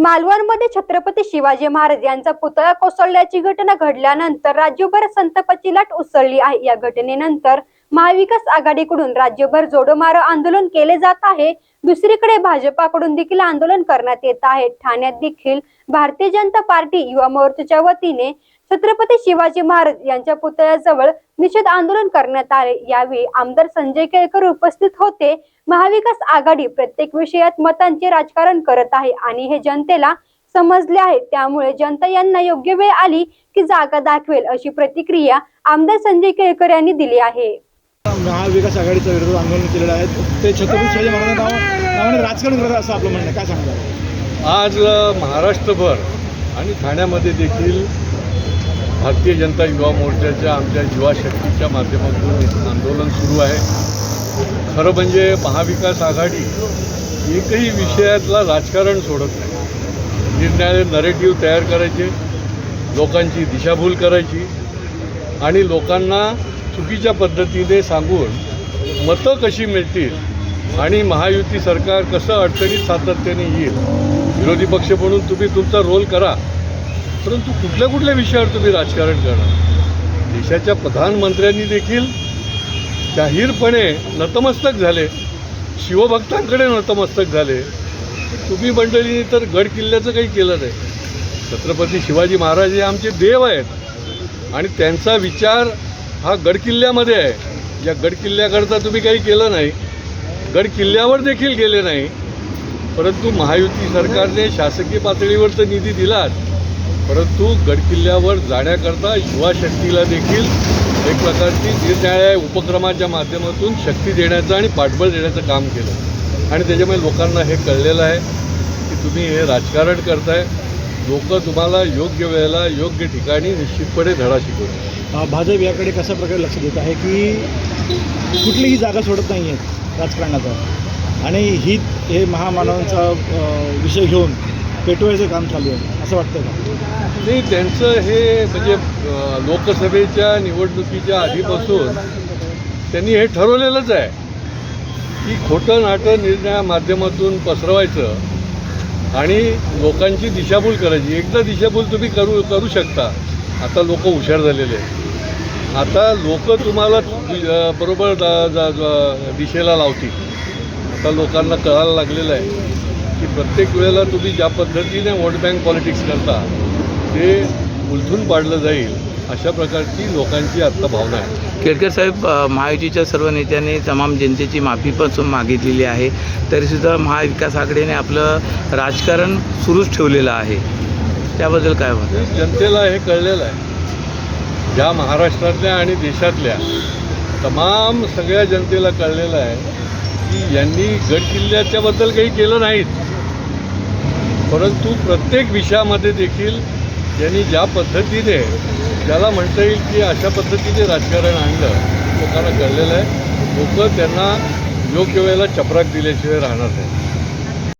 मालवणमध्ये छत्रपती शिवाजी महाराज यांचा पुतळा कोसळल्याची घटना घडल्यानंतर राज्यभर संतापाची लाट उसळली आहे. या घटनेनंतर महाविकास आघाडीकडून राज्यभर जोडोमारो आंदोलन केले जात आहे. दुसरीकडे भाजपाकडून देखील आंदोलन करण्यात येत आहे. ठाण्यात देखील भारतीय जनता पार्टी युवा मोर्चाच्या वतीने छत्रपती शिवाजी महाराज यांच्या पुतळ्याजवळ निषेध आंदोलन करण्यात आले. यावेळी आमदार संजय केळकर उपस्थित होते. महाविकास आघाडी प्रत्येक विषयात मतांचे राजकारण करत आहे आणि हे जनतेला समजले आहे. त्यामुळे जनता यांना योग्य वेळ आली की जागा दाखवेल अशी प्रतिक्रिया आमदार संजय केळकर यांनी दिली आहे. महाविकास आघाडीचा विरोध आंदोलन केलेलं आहे. ते छत्रपती शिवाजी महाराजांना राजकारण करत असं आपलं म्हणणं. काय सांगता? आज महाराष्ट्रभर आणि ठाण्यामध्ये देखील भारतीय जनता युवा मोर्चाच्या आमच्या युवा शक्तीच्या माध्यमातून आंदोलन सुरू आहे. खरं म्हणजे महाविकास आघाडी एकही विषयातला राजकारण सोडत नाही. निर्णयाने नरेटिव्ह तयार करायचे लोकांची दिशाभूल करायची आणि लोकांना चुकीच्या पद्धतीने सांगून मतं कशी मिळतील आणि महायुती सरकार कसं अडचणीत सातत्याने येईल विरोधी पक्ष म्हणून तुम्ही तुमचा रोल करा. परंतु कुठल्या कुठल्या विषयावर तुम्ही राजकारण करणार? देशाच्या प्रधानमंत्र्यांनी देखील जाहीरपणे नतमस्तक झाले. शिवभक्तांकडे नतमस्तक झाले. तुम्ही मंडळींनी तर गड किल्ल्याचं काही केलं नाही. छत्रपती शिवाजी महाराज हे आमचे देव आहेत. आणि त्यांचा विचार हा गडकिल्ल्यामध्ये आहे. या गडकिल्ल्याकरता तुम्ही काही केलं नाही. गड किल्ल्यावर देखील गेले नाही. परंतु महायुती सरकारने शासकीय पातळीवर तर निधी दिलाच. परंतु गडकिल्ल्यावर जाण्याकरता युवा शक्तीला देखील एक प्रकारची निरनिराळ्या उपक्रमाच्या माध्यमातून शक्ती देण्याचं आणि पाठबळ देण्याचं काम केलं. आणि त्याच्यामुळे लोकांना हे कळलेलं आहे की तुम्ही हे राजकारण करताय. लोक तुम्हाला योग्य वेळेला योग्य ठिकाणी निश्चितपणे धडा शिकवतात भाजप याकडे कशा प्रकारे लक्ष देत आहे की कुठलीही जागा सोडत नाही आहेत राजकारणाचा? आणि ही हे महामानवांचा विषय घेऊन पेटवायचं काम चालू आहे असं वाटतं का? नाही त्यांचं हे म्हणजे लोकसभेच्या निवडणुकीच्या आधीपासून त्यांनी हे ठरवलेलंच आहे की खोटं नाटं निर्णया माध्यमातून पसरवायचं आणि लोकांची दिशाभूल करायची. एकदा दिशाभूल तुम्ही करू करू शकता. आता लोक हुशार झालेले आहेत. आता लोक तुम्हाला बरोबर दिशेला लावतील. आता लोकांना कळायला लागलेलं आहे. की प्रत्येक वेळेला तुम्ही ज्या पद्धतीने वोट बँक पॉलिटिक्स करता ते उलथून पाडलं जाईल अशा प्रकारची लोकांची आत्ता भावना आहे. केळकर साहेब महायुतीच्या सर्व नेत्यांनी तमाम जनतेची माफी पण मागितलेली आहे. तरीसुद्धा महाविकास आघाडीने आपलं राजकारण सुरूच ठेवलेलं आहे. त्याबद्दल काय म्हणतात? जनतेला हे कळलेलं आहे. ज्या महाराष्ट्रातल्या आणि देशातल्या तमाम सगळ्या जनतेला कळलेलं आहे की यांनी गड किल्ल्याच्याबद्दल काही केलं नाहीत. परंतु प्रत्येक विषयामध्ये देखील यांनी ज्या पद्धतीने ज्याला म्हणता येईल की अशा पद्धतीने राजकारण आणलं लोकांना कळलेलं आहे लोक त्यांना योग्य वेळेला चपराक दिल्याशिवाय राहणार नाही